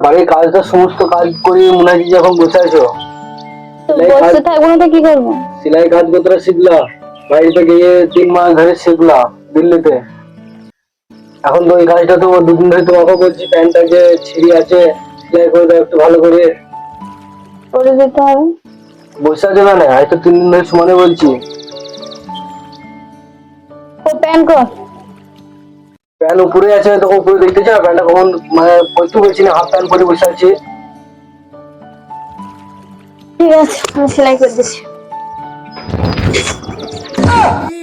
বাড়ির কাজটা সমস্ত কাজ করি মনে হয় যখন বসে আছো। তো বসে থাকব না তো কি করব? সেলাই কাজ করতে শিখলা? বাড়িতে গিয়ে তিন মাস ধরে শিখলা দিল্লিতে। এখন তো ওই কাজটা তো দুদিন ধরে তোমাকে বলছি প্যান্টটা যে ছিঁড়ি আছে সেলাই করে দাও একটু ভালো করে। করে দিতে হবে। বসে আছো না হয়তো তিন দিন ধরে সমানে বলছি। ও প্যান কর প্যান্ট উপরে আছে তখন উপরে দেখতে চাও প্যানটা কখন মানে পরতে বলছি না হাফ প্যান্ট পরে বসে আছে। ঠিক আছে আমি সেলাই করে দিচ্ছি। কি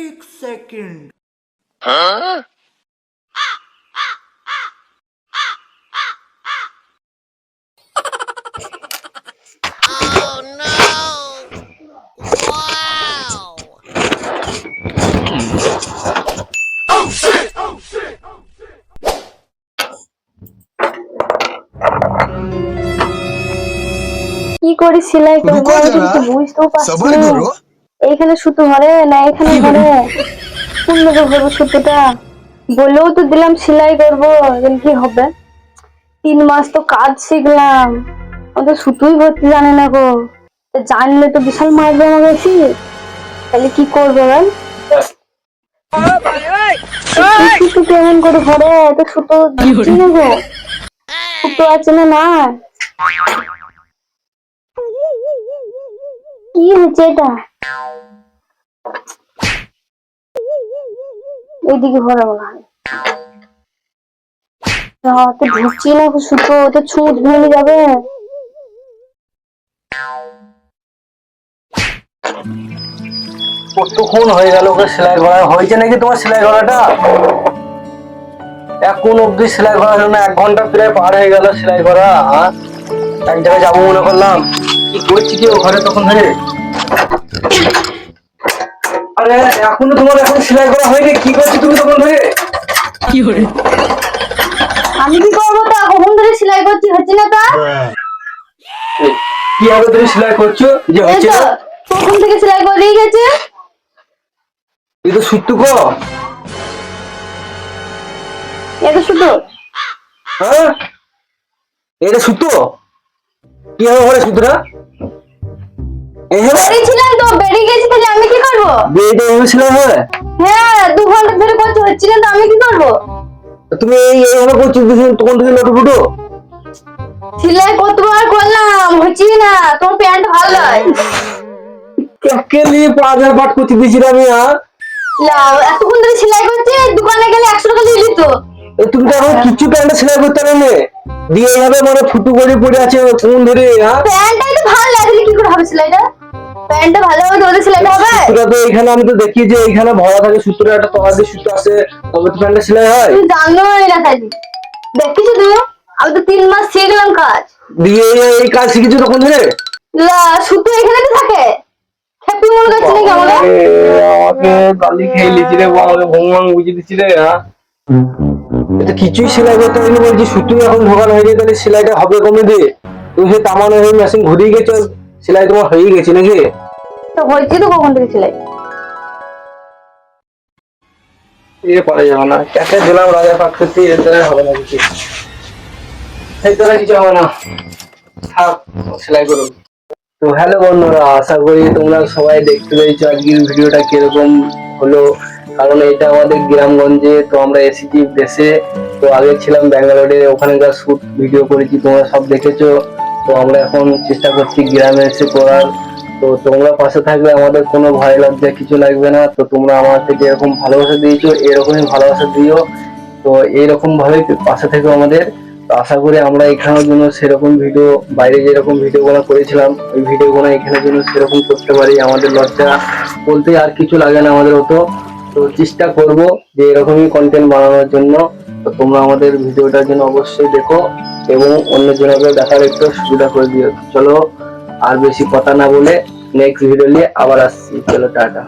করে সেলাই করব বুঝতেও পারছি এইখানে সুতো ভরে না এখানে ভরে সুন্দর করব সুতোটা বলেও তো দিলাম সেলাই করব কি হবে? তিন মাস তো কাজ শিখলাম। আমাদের সুতোই ভর্তি জানে না গো। জানলে তো বিশাল মারবে আমার কাছে তাহলে কি করবে বল? সুতো কেমন করে ভরে? তো সুতো দিচ্ছি না গো। সুতো আছে না না কি হচ্ছে এটা? এইদিকে ভরা মনে হয়। ঢুকছি না সুতো তো ছুঁচ ভেঙে যাবে। কতক্ষণ হয়ে গেল ওকে সেলাই করা? হয়েছে নাকি তোমার সেলাই করাটা? এখন অব্দি সেলাই করা হলো না এক ঘণ্টা প্রায় পার হয়ে গেল সেলাই করা হ্যাঁ? এক জায়গায় যাব মনে করলাম। কি করছি কি ঘরে তখন ধরে আরে এখনও তোমার এখন সেলাই করা হয়নি কি করছ তুমি তখন ধরে আমি কি করব তা? কখন ধরে সেলাই করছি হচ্ছে না তা? কি হবে তুমি সেলাই করছ? যে হচ্ছে না? কখন থেকে সেলাই করেই গেছে? এই তো সুত্তু গো। এটা শুধু হ্যাঁ? এটা সুতো? কি হবে ঘরে সুতোটা? বেরিয়েছিলাম তো বেরিয়ে গেছি তাহলে আমি কি করব? বিয়েটা এভাবে? হ্যাঁ দু ঘণ্টা ধরে করছি হচ্ছে তো আমি কি করব? তুমি এই এইভাবে করছ তখন থেকে লটু ফুটো? সেলাই কতবার করলাম হচ্ছে না তোমার প্যান্ট ভালো নয়। কাকে নিয়ে পাঁচ হাজার পাট করতে দিয়েছিলাম আমি আর লাও এতক্ষণ ধরে সেলাই করছে দোকানে গেলে একশো টাকা দিয়ে দিত। তুমি তো এখন কিচ্ছু প্যান্টটা সেলাই করতে পারবে দিয়ে এইভাবে মানে ফুটু করে পড়ে আছে কোন ধরে হ্যাঁ? প্যান্টটাই তো ভালো লাগলে কি করে হবে সেলাইটা? প্যান্টটা ভালো হবে তো ওদের হবে? সুতোটা তো এখানে আমি তো দেখি যে এখানে ভরা থাকে সুতোটা একটা দিয়ে সুতো আছে তবে তো প্যান্টটা সেলাই হয়? তুমি জানোই না দেখেছ তুমি আমি তো তিন মাস শিখলাম কাজ। দিয়ে এই- কাজ শিখেছো তখন ধরে? লা সুতো এখানে তো থাকে। হ্যাপি মনে করছে আমাকে আমাকে গালি খেয়ে রে আমাকে ভগবান বুঝিয়ে দিচ্ছি রে হ্যাঁ? এটা কিছুই সেলাই করতে হয়নি বলছি সুতো এখন ঢোকানো হয়ে যায় তাহলে সেলাইটা হবে কমে দিয়ে? তুমি সেই তামানো হয়ে মেশিন ঘুরিয়ে গেছো সেলাই তোমার হয়ে গেছে নাকি? তো হয়েছে তো কখন থেকে সেলাই? এ পারা যাবে না। ক্যাফে দিলাম, রাজা পাক করতে এর হবে না কিছু। এর দ্বারা কিছু হবে না। থাক, সেলাই করুন। তো হ্যালো বন্ধুরা, আশা করি তোমরা সবাই দেখতে পেয়েছ আজকের ভিডিওটা কীরকম হলো। কারণ এটা আমাদের গ্রামগঞ্জে, তো আমরা এসেছি দেশে। তো আগে ছিলাম ব্যাঙ্গালোরে, ওখানকার শুট ভিডিও করেছি, তোমরা সব দেখেছ। তো আমরা এখন চেষ্টা করছি গ্রামে এসে করার। তো তোমরা পাশে থাকলে আমাদের কোনো ভয় লজ্জা কিছু লাগবে না। তো তোমরা আমার থেকে এরকম ভালোবাসা দিয়েছ, এরকমই ভালোবাসা দিও। তো এইরকম ভাবে পাশে থেকে আমাদের। আশা করি আমরা এখানের জন্য সেরকম ভিডিও, বাইরে যেরকম ভিডিও গুলো করেছিলাম, ওই ভিডিও গুলো এখানে জন্য সেরকম করতে পারি আমাদের লজ্জা। বলতে আর কিছু লাগে না আমাদের অত। তো চেষ্টা করব যে এরকমই কন্টেন্ট বানানোর জন্য। তো তোমরা আমাদের ভিডিওটার জন্য অবশ্যই দেখো এবং অন্য জনকে দেখার একটু সুবিধা করে দিও। চলো, আর বেশি কথা না বলে নেক্সট ভিডিও নিয়ে আবার আসছি। চলো টাটা।